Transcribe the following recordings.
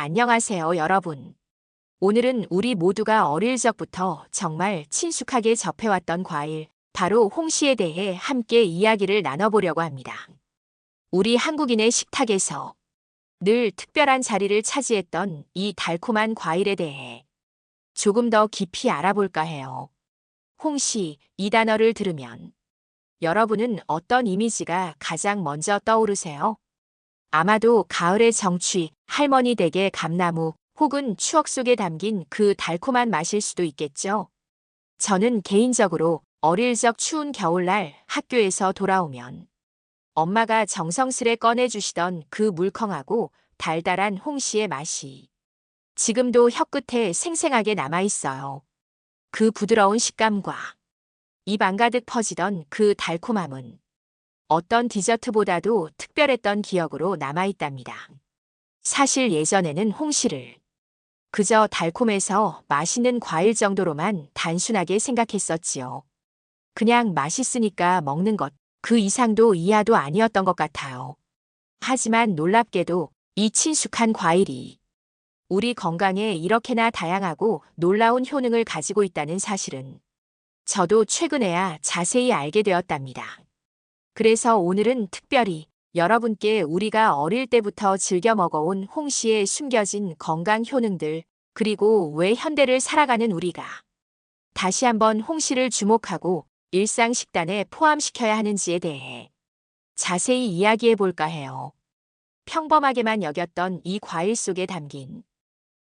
안녕하세요, 여러분. 오늘은 우리 모두가 어릴 적부터 정말 친숙하게 접해왔던 과일, 바로 홍시에 대해 함께 이야기를 나눠보려고 합니다. 우리 한국인의 식탁에서 늘 특별한 자리를 차지했던 이 달콤한 과일에 대해 조금 더 깊이 알아볼까 해요. 홍시, 이 단어를 들으면 여러분은 어떤 이미지가 가장 먼저 떠오르세요? 아마도 가을의 정취, 할머니 댁의 감나무, 혹은 추억 속에 담긴 그 달콤한 맛일 수도 있겠죠. 저는 개인적으로 어릴 적 추운 겨울날 학교에서 돌아오면 엄마가 정성스레 꺼내주시던 그 물컹하고 달달한 홍시의 맛이 지금도 혀끝에 생생하게 남아있어요. 그 부드러운 식감과 입 안 가득 퍼지던 그 달콤함은 어떤 디저트보다도 특별했던 기억으로 남아있답니다. 사실 예전에는 홍시를 그저 달콤해서 맛있는 과일 정도로만 단순하게 생각했었지요. 그냥 맛있으니까 먹는 것, 그 이상도 이하도 아니었던 것 같아요. 하지만 놀랍게도 이 친숙한 과일이 우리 건강에 이렇게나 다양하고 놀라운 효능을 가지고 있다는 사실은 저도 최근에야 자세히 알게 되었답니다. 그래서 오늘은 특별히 여러분께 우리가 어릴 때부터 즐겨 먹어온 홍시에 숨겨진 건강 효능들, 그리고 왜 현대를 살아가는 우리가 다시 한번 홍시를 주목하고 일상 식단에 포함시켜야 하는지에 대해 자세히 이야기해 볼까 해요. 평범하게만 여겼던 이 과일 속에 담긴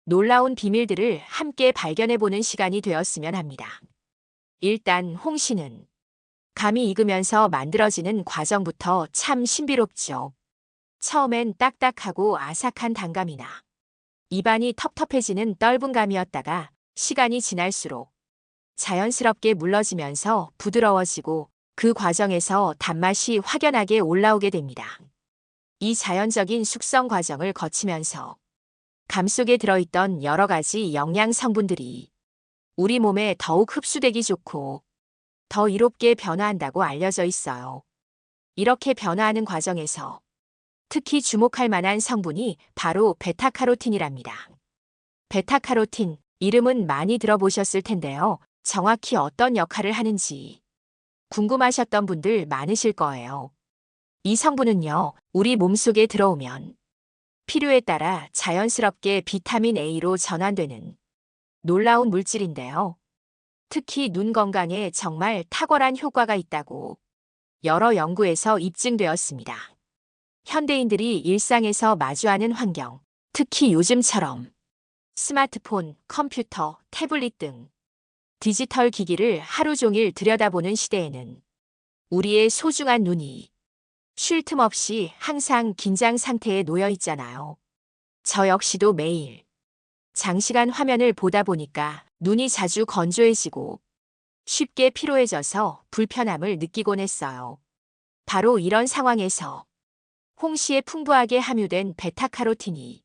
놀라운 비밀들을 함께 발견해 보는 시간이 되었으면 합니다. 일단 홍시는 감이 익으면서 만들어지는 과정부터 참 신비롭죠. 처음엔 딱딱하고 아삭한 단감이나 입안이 텁텁해지는 떫은 감이었다가 시간이 지날수록 자연스럽게 물러지면서 부드러워지고 그 과정에서 단맛이 확연하게 올라오게 됩니다. 이 자연적인 숙성 과정을 거치면서 감 속에 들어있던 여러 가지 영양 성분들이 우리 몸에 더욱 흡수되기 좋고 더 이롭게 변화한다고 알려져 있어요. 이렇게 변화하는 과정에서 특히 주목할 만한 성분이 바로 베타카로틴이랍니다. 베타카로틴, 이름은 많이 들어보셨을 텐데요. 정확히 어떤 역할을 하는지 궁금하셨던 분들 많으실 거예요. 이 성분은요, 우리 몸속에 들어오면 필요에 따라 자연스럽게 비타민 A로 전환되는 놀라운 물질인데요. 특히 눈 건강에 정말 탁월한 효과가 있다고 여러 연구에서 입증되었습니다. 현대인들이 일상에서 마주하는 환경, 특히 요즘처럼 스마트폰, 컴퓨터, 태블릿 등 디지털 기기를 하루 종일 들여다보는 시대에는 우리의 소중한 눈이 쉴 틈 없이 항상 긴장 상태에 놓여 있잖아요. 저 역시도 매일 장시간 화면을 보다 보니까 눈이 자주 건조해지고 쉽게 피로해져서 불편함을 느끼곤 했어요. 바로 이런 상황에서 홍시에 풍부하게 함유된 베타카로틴이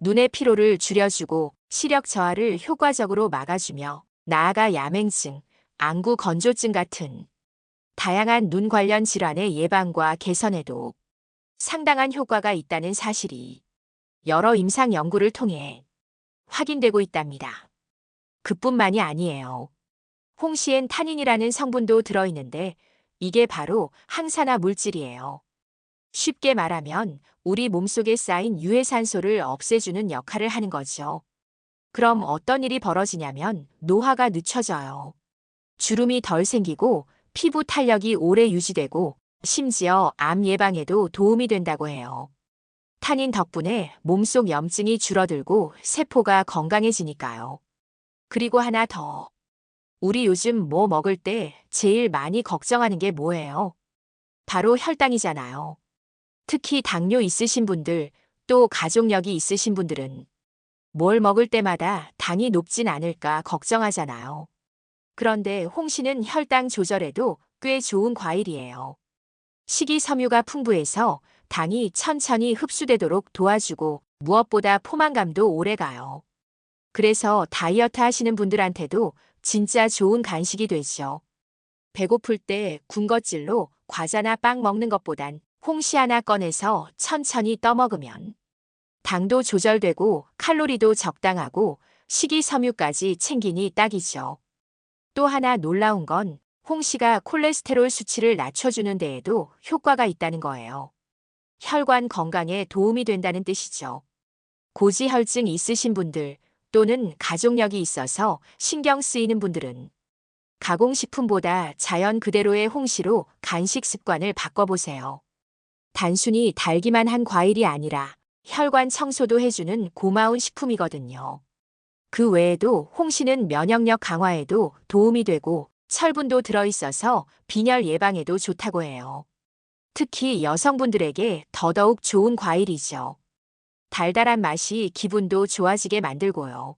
눈의 피로를 줄여주고 시력 저하를 효과적으로 막아주며 나아가 야맹증, 안구 건조증 같은 다양한 눈 관련 질환의 예방과 개선에도 상당한 효과가 있다는 사실이 여러 임상 연구를 통해 확인되고 있답니다. 그뿐만이 아니에요. 홍시엔 타닌이라는 성분도 들어있는데 이게 바로 항산화 물질이에요. 쉽게 말하면 우리 몸속에 쌓인 유해산소를 없애주는 역할을 하는 거죠. 그럼 어떤 일이 벌어지냐면 노화가 늦춰져요. 주름이 덜 생기고 피부 탄력이 오래 유지되고 심지어 암 예방에도 도움이 된다고 해요. 타닌 덕분에 몸속 염증이 줄어들고 세포가 건강해지니까요. 그리고 하나 더. 우리 요즘 뭐 먹을 때 제일 많이 걱정하는 게 뭐예요? 바로 혈당이잖아요. 특히 당뇨 있으신 분들, 또 가족력이 있으신 분들은 뭘 먹을 때마다 당이 높진 않을까 걱정하잖아요. 그런데 홍시는 혈당 조절에도 꽤 좋은 과일이에요. 식이섬유가 풍부해서 당이 천천히 흡수되도록 도와주고 무엇보다 포만감도 오래 가요. 그래서 다이어트 하시는 분들한테도 진짜 좋은 간식이 되죠. 배고플 때 군것질로 과자나 빵 먹는 것보단 홍시 하나 꺼내서 천천히 떠먹으면 당도 조절되고 칼로리도 적당하고 식이섬유까지 챙기니 딱이죠. 또 하나 놀라운 건 홍시가 콜레스테롤 수치를 낮춰주는 데에도 효과가 있다는 거예요. 혈관 건강에 도움이 된다는 뜻이죠. 고지혈증 있으신 분들 또는 가족력이 있어서 신경 쓰이는 분들은 가공식품보다 자연 그대로의 홍시로 간식 습관을 바꿔보세요. 단순히 달기만 한 과일이 아니라 혈관 청소도 해주는 고마운 식품이거든요. 그 외에도 홍시는 면역력 강화에도 도움이 되고 철분도 들어있어서 빈혈 예방에도 좋다고 해요. 특히 여성분들에게 더더욱 좋은 과일이죠. 달달한 맛이 기분도 좋아지게 만들고요.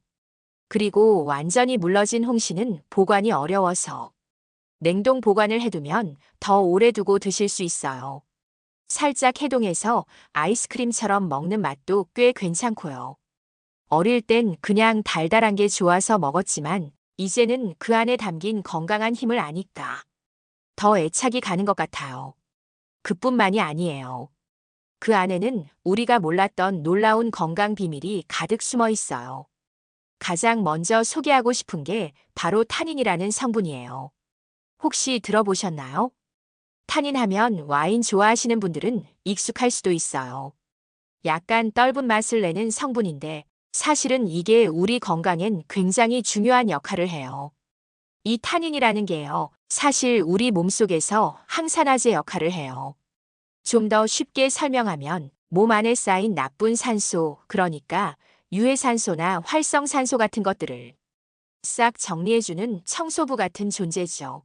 그리고 완전히 물러진 홍시는 보관이 어려워서 냉동 보관을 해두면 더 오래 두고 드실 수 있어요. 살짝 해동해서 아이스크림처럼 먹는 맛도 꽤 괜찮고요. 어릴 땐 그냥 달달한 게 좋아서 먹었지만 이제는 그 안에 담긴 건강한 힘을 아니까 더 애착이 가는 것 같아요. 그뿐만이 아니에요. 그 안에는 우리가 몰랐던 놀라운 건강 비밀이 가득 숨어 있어요. 가장 먼저 소개하고 싶은 게 바로 타닌이라는 성분이에요. 혹시 들어보셨나요? 타닌 하면 와인 좋아하시는 분들은 익숙할 수도 있어요. 약간 떫은 맛을 내는 성분인데 사실은 이게 우리 건강엔 굉장히 중요한 역할을 해요. 이 타닌이라는 게요. 사실 우리 몸속에서 항산화제 역할을 해요. 좀 더 쉽게 설명하면 몸 안에 쌓인 나쁜 산소, 그러니까 유해산소나 활성산소 같은 것들을 싹 정리해주는 청소부 같은 존재죠.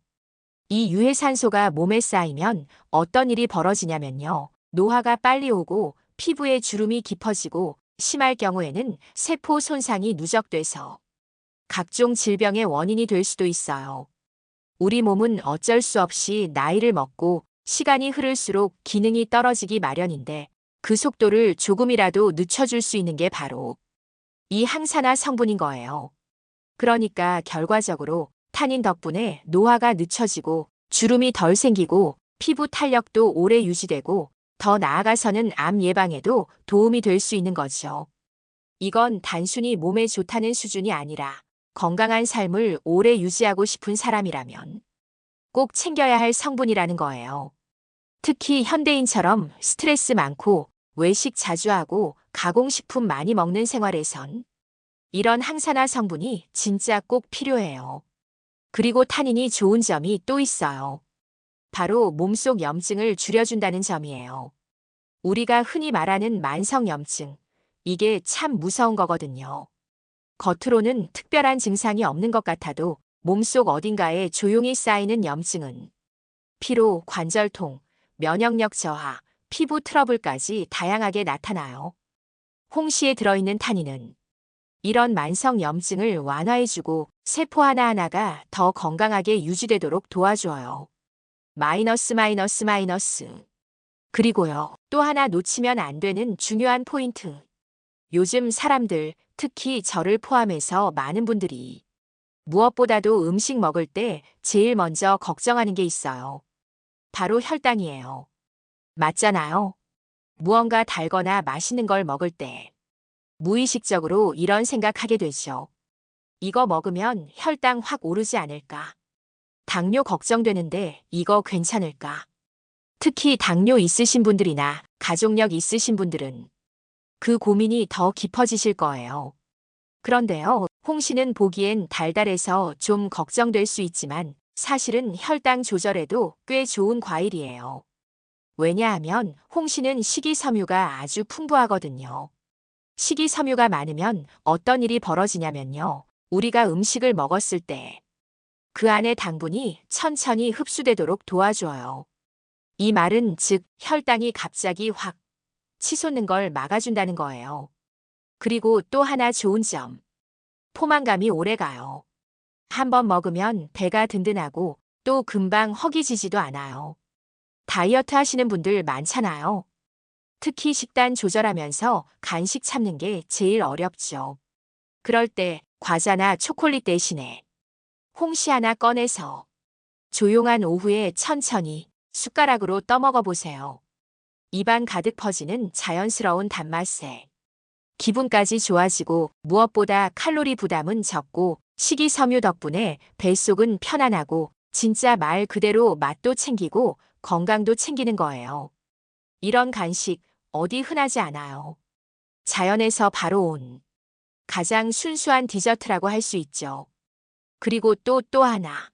이 유해산소가 몸에 쌓이면 어떤 일이 벌어지냐면요. 노화가 빨리 오고 피부에 주름이 깊어지고 심할 경우에는 세포 손상이 누적돼서 각종 질병의 원인이 될 수도 있어요. 우리 몸은 어쩔 수 없이 나이를 먹고 시간이 흐를수록 기능이 떨어지기 마련인데 그 속도를 조금이라도 늦춰줄 수 있는 게 바로 이 항산화 성분인 거예요. 그러니까 결과적으로 탄닌 덕분에 노화가 늦춰지고 주름이 덜 생기고 피부 탄력도 오래 유지되고 더 나아가서는 암 예방에도 도움이 될 수 있는 거죠. 이건 단순히 몸에 좋다는 수준이 아니라 건강한 삶을 오래 유지하고 싶은 사람이라면 꼭 챙겨야 할 성분이라는 거예요. 특히 현대인처럼 스트레스 많고 외식 자주 하고 가공식품 많이 먹는 생활에선 이런 항산화 성분이 진짜 꼭 필요해요. 그리고 타닌이 좋은 점이 또 있어요. 바로 몸속 염증을 줄여준다는 점이에요. 우리가 흔히 말하는 만성염증. 이게 참 무서운 거거든요. 겉으로는 특별한 증상이 없는 것 같아도 몸속 어딘가에 조용히 쌓이는 염증은 피로, 관절통, 면역력 저하, 피부 트러블까지 다양하게 나타나요. 홍시에 들어있는 타닌은 이런 만성 염증을 완화해주고 세포 하나하나가 더 건강하게 유지되도록 도와줘요. 마이너스 마이너스 마이너스. 그리고요, 또 하나 놓치면 안 되는 중요한 포인트. 요즘 사람들, 특히 저를 포함해서 많은 분들이 무엇보다도 음식 먹을 때 제일 먼저 걱정하는 게 있어요. 바로 혈당이에요. 맞잖아요. 무언가 달거나 맛있는 걸 먹을 때 무의식적으로 이런 생각하게 되죠. 이거 먹으면 혈당 확 오르지 않을까? 당뇨 걱정되는데 이거 괜찮을까? 특히 당뇨 있으신 분들이나 가족력 있으신 분들은 그 고민이 더 깊어지실 거예요. 그런데요, 홍시는 보기엔 달달해서 좀 걱정될 수 있지만 사실은 혈당 조절에도 꽤 좋은 과일이에요. 왜냐하면 홍시는 식이섬유가 아주 풍부하거든요. 식이섬유가 많으면 어떤 일이 벌어지냐면요. 우리가 음식을 먹었을 때 그 안에 당분이 천천히 흡수되도록 도와줘요. 이 말은 즉 혈당이 갑자기 확 치솟는 걸 막아준다는 거예요. 그리고 또 하나 좋은 점. 포만감이 오래 가요. 한번 먹으면 배가 든든하고 또 금방 허기지지도 않아요. 다이어트 하시는 분들 많잖아요. 특히 식단 조절하면서 간식 참는 게 제일 어렵죠. 그럴 때 과자나 초콜릿 대신에 홍시 하나 꺼내서 조용한 오후에 천천히 숟가락으로 떠먹어 보세요. 입안 가득 퍼지는 자연스러운 단맛에 기분까지 좋아지고 무엇보다 칼로리 부담은 적고 식이섬유 덕분에 뱃속은 편안하고 진짜 말 그대로 맛도 챙기고 건강도 챙기는 거예요. 이런 간식 어디 흔하지 않아요. 자연에서 바로 온 가장 순수한 디저트라고 할 수 있죠. 그리고 또또 하나.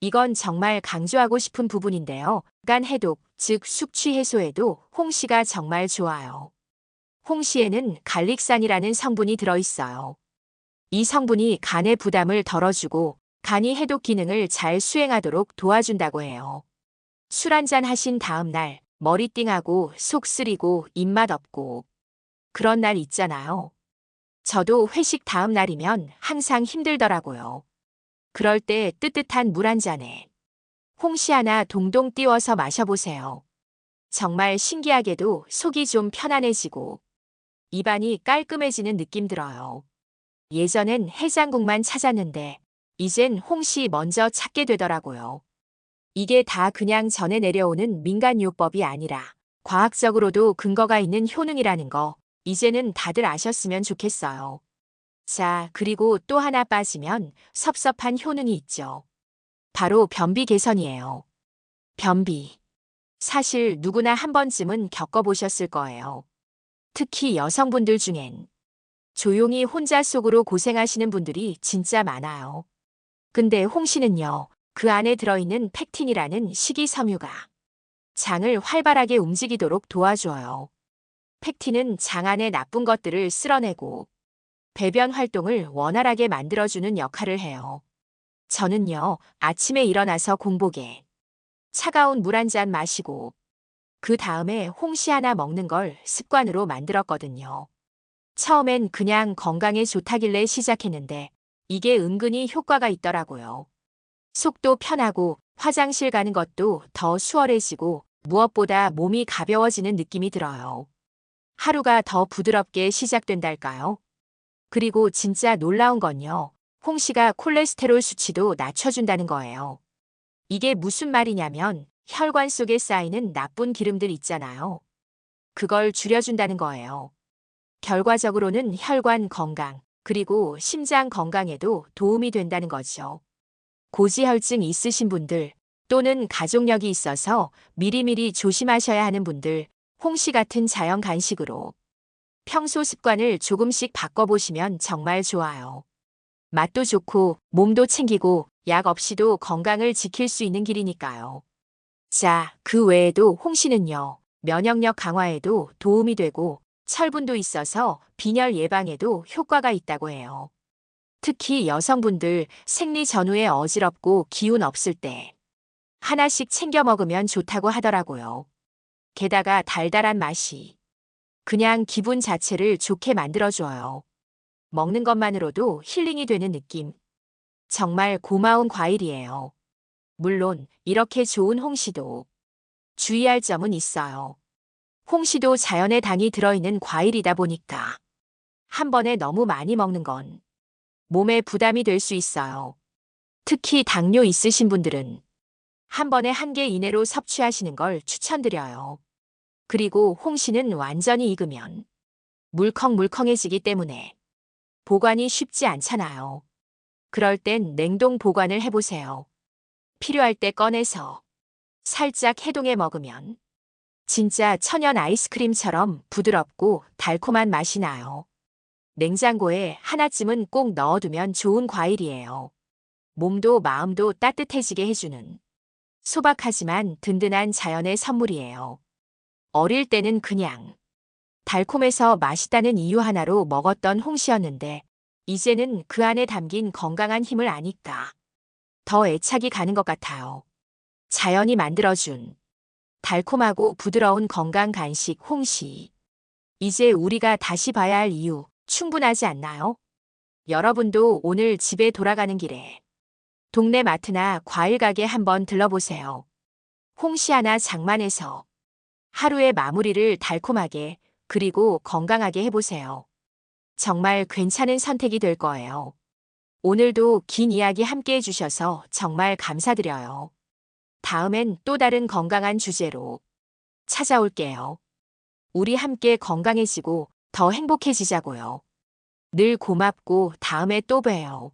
이건 정말 강조하고 싶은 부분인데요. 간 해독, 즉 숙취 해소에도 홍시가 정말 좋아요. 홍시에는 갈릭산이라는 성분이 들어있어요. 이 성분이 간의 부담을 덜어주고 간이 해독 기능을 잘 수행하도록 도와준다고 해요. 술 한잔 하신 다음 날 머리띵하고 속 쓰리고 입맛 없고 그런 날 있잖아요. 저도 회식 다음 날이면 항상 힘들더라고요. 그럴 때 뜨뜻한 물 한 잔에 홍시 하나 동동 띄워서 마셔보세요. 정말 신기하게도 속이 좀 편안해지고 입안이 깔끔해지는 느낌 들어요. 예전엔 해장국만 찾았는데 이젠 홍시 먼저 찾게 되더라고요. 이게 다 그냥 전해 내려오는 민간요법이 아니라 과학적으로도 근거가 있는 효능이라는 거 이제는 다들 아셨으면 좋겠어요. 자, 그리고 또 하나 빠지면 섭섭한 효능이 있죠. 바로 변비 개선이에요. 변비. 사실 누구나 한 번쯤은 겪어보셨을 거예요. 특히 여성분들 중엔 조용히 혼자 속으로 고생하시는 분들이 진짜 많아요. 근데 홍시는요, 그 안에 들어있는 팩틴이라는 식이섬유가 장을 활발하게 움직이도록 도와줘요. 팩틴은 장 안의 나쁜 것들을 쓸어내고 배변 활동을 원활하게 만들어주는 역할을 해요. 저는요, 아침에 일어나서 공복에 차가운 물 한 잔 마시고 그 다음에 홍시 하나 먹는 걸 습관으로 만들었거든요. 처음엔 그냥 건강에 좋다길래 시작했는데 이게 은근히 효과가 있더라고요. 속도 편하고 화장실 가는 것도 더 수월해지고 무엇보다 몸이 가벼워지는 느낌이 들어요. 하루가 더 부드럽게 시작된달까요? 그리고 진짜 놀라운 건요. 홍시가 콜레스테롤 수치도 낮춰준다는 거예요. 이게 무슨 말이냐면 혈관 속에 쌓이는 나쁜 기름들 있잖아요. 그걸 줄여준다는 거예요. 결과적으로는 혈관 건강, 그리고 심장 건강에도 도움이 된다는 거죠. 고지혈증 있으신 분들 또는 가족력이 있어서 미리미리 조심하셔야 하는 분들, 홍시 같은 자연 간식으로 평소 습관을 조금씩 바꿔보시면 정말 좋아요. 맛도 좋고 몸도 챙기고 약 없이도 건강을 지킬 수 있는 길이니까요. 자, 그 외에도 홍시는요, 면역력 강화에도 도움이 되고 철분도 있어서 빈혈 예방에도 효과가 있다고 해요. 특히 여성분들 생리 전후에 어지럽고 기운 없을 때 하나씩 챙겨 먹으면 좋다고 하더라고요. 게다가 달달한 맛이 그냥 기분 자체를 좋게 만들어줘요. 먹는 것만으로도 힐링이 되는 느낌. 정말 고마운 과일이에요. 물론 이렇게 좋은 홍시도 주의할 점은 있어요. 홍시도 자연의 당이 들어있는 과일이다 보니까 한 번에 너무 많이 먹는 건 몸에 부담이 될 수 있어요. 특히 당뇨 있으신 분들은 한 번에 한 개 이내로 섭취하시는 걸 추천드려요. 그리고 홍시는 완전히 익으면 물컹물컹해지기 때문에 보관이 쉽지 않잖아요. 그럴 땐 냉동 보관을 해보세요. 필요할 때 꺼내서 살짝 해동해 먹으면 진짜 천연 아이스크림처럼 부드럽고 달콤한 맛이 나요. 냉장고에 하나쯤은 꼭 넣어두면 좋은 과일이에요. 몸도 마음도 따뜻해지게 해주는 소박하지만 든든한 자연의 선물이에요. 어릴 때는 그냥 달콤해서 맛있다는 이유 하나로 먹었던 홍시였는데 이제는 그 안에 담긴 건강한 힘을 아니까 더 애착이 가는 것 같아요. 자연이 만들어준 달콤하고 부드러운 건강 간식 홍시. 이제 우리가 다시 봐야 할 이유 충분하지 않나요? 여러분도 오늘 집에 돌아가는 길에 동네 마트나 과일 가게 한번 들러보세요. 홍시 하나 장만해서 하루의 마무리를 달콤하게 그리고 건강하게 해보세요. 정말 괜찮은 선택이 될 거예요. 오늘도 긴 이야기 함께 해주셔서 정말 감사드려요. 다음엔 또 다른 건강한 주제로 찾아올게요. 우리 함께 건강해지고 더 행복해지자고요. 늘 고맙고 다음에 또 봬요.